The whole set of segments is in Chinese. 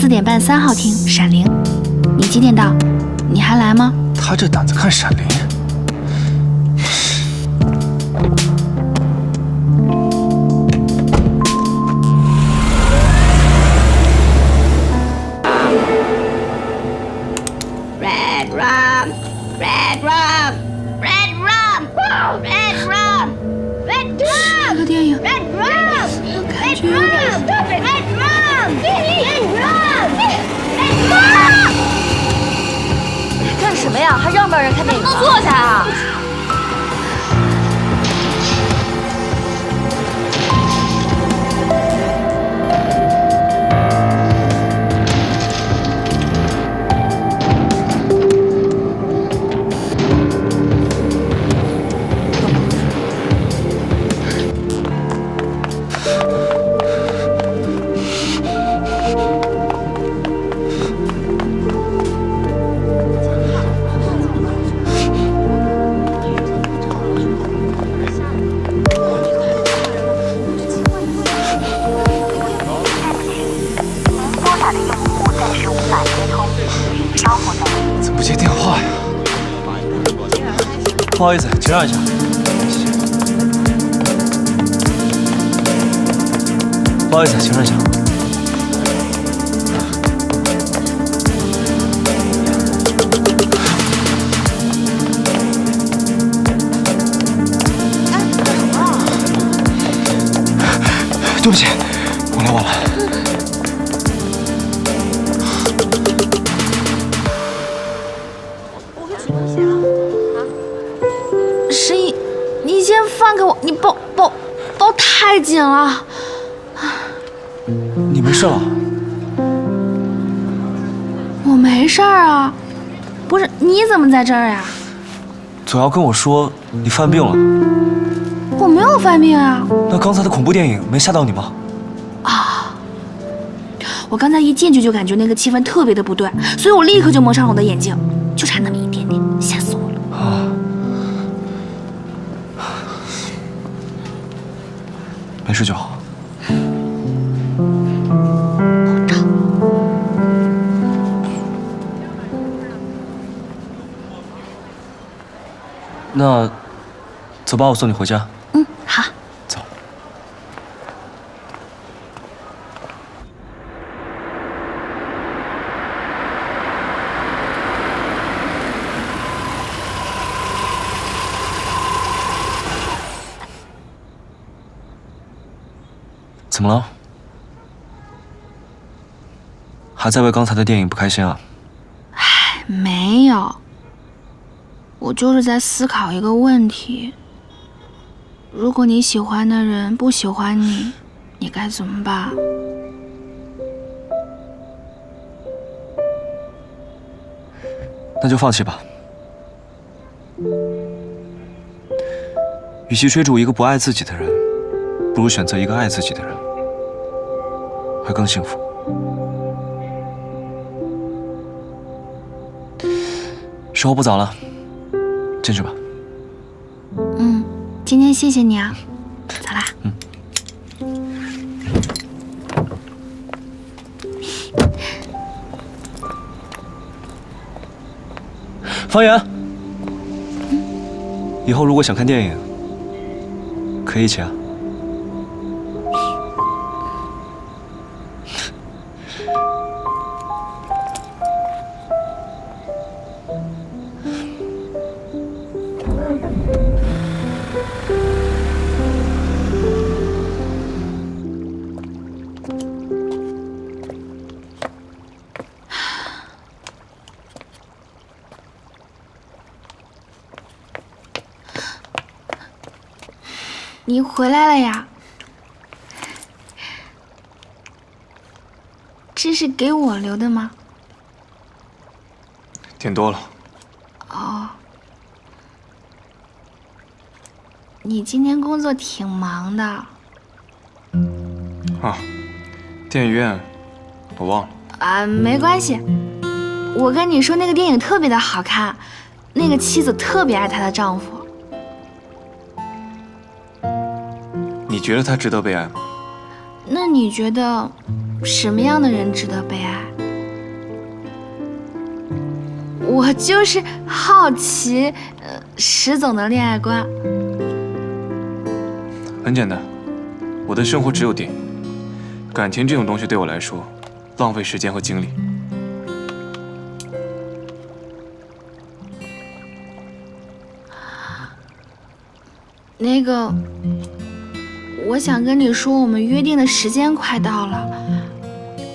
四点半三号厅《闪灵》，你几点到？你还来吗？他这胆子看《闪灵》。还让不让人看电影？能坐下啊！怎么不接电话呀？不好意思，请让一下。不好意思，请让一下。对不起，我来晚了。十一，你先放开我，你抱抱抱太紧了。你没事了？我没事儿啊，不是你怎么在这儿呀？总要跟我说你犯病了。我没有犯病啊，那刚才的恐怖电影没吓到你吗？啊我刚才一进去就感觉那个气氛特别的不对，所以我立刻就蒙上了我的眼睛，就差那么一点点，吓死没事就好。那，走吧，我送你回家。怎么了？还在为刚才的电影不开心啊？哎没有，我就是在思考一个问题：如果你喜欢的人不喜欢你，你该怎么办？那就放弃吧。与其追逐一个不爱自己的人，不如选择一个爱自己的人，会更幸福。时候不早了，进去吧。嗯，今天谢谢你啊，走啦。方圆，以后如果想看电影，可以一起啊。你回来了呀？这是给我留的吗？点多了，哦，你今天工作挺忙的。啊，电影院我忘了。啊，没关系。我跟你说，那个电影特别的好看，那个妻子特别爱她的丈夫。你觉得他值得被爱吗？那你觉得什么样的人值得被爱？我就是好奇，呃，石总的恋爱观。很简单，我的生活只有电影，感情这种东西对我来说，浪费时间和精力。那个，我想跟你说，我们约定的时间快到了，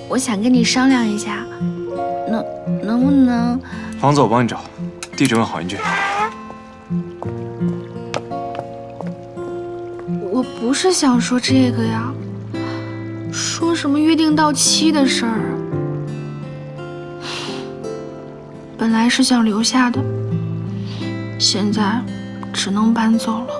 我想跟你商量一下，能能不能？房子我帮你找，地址问郝云俊。不是想说这个呀，说什么约定到期的事儿。本来是想留下的，现在只能搬走了。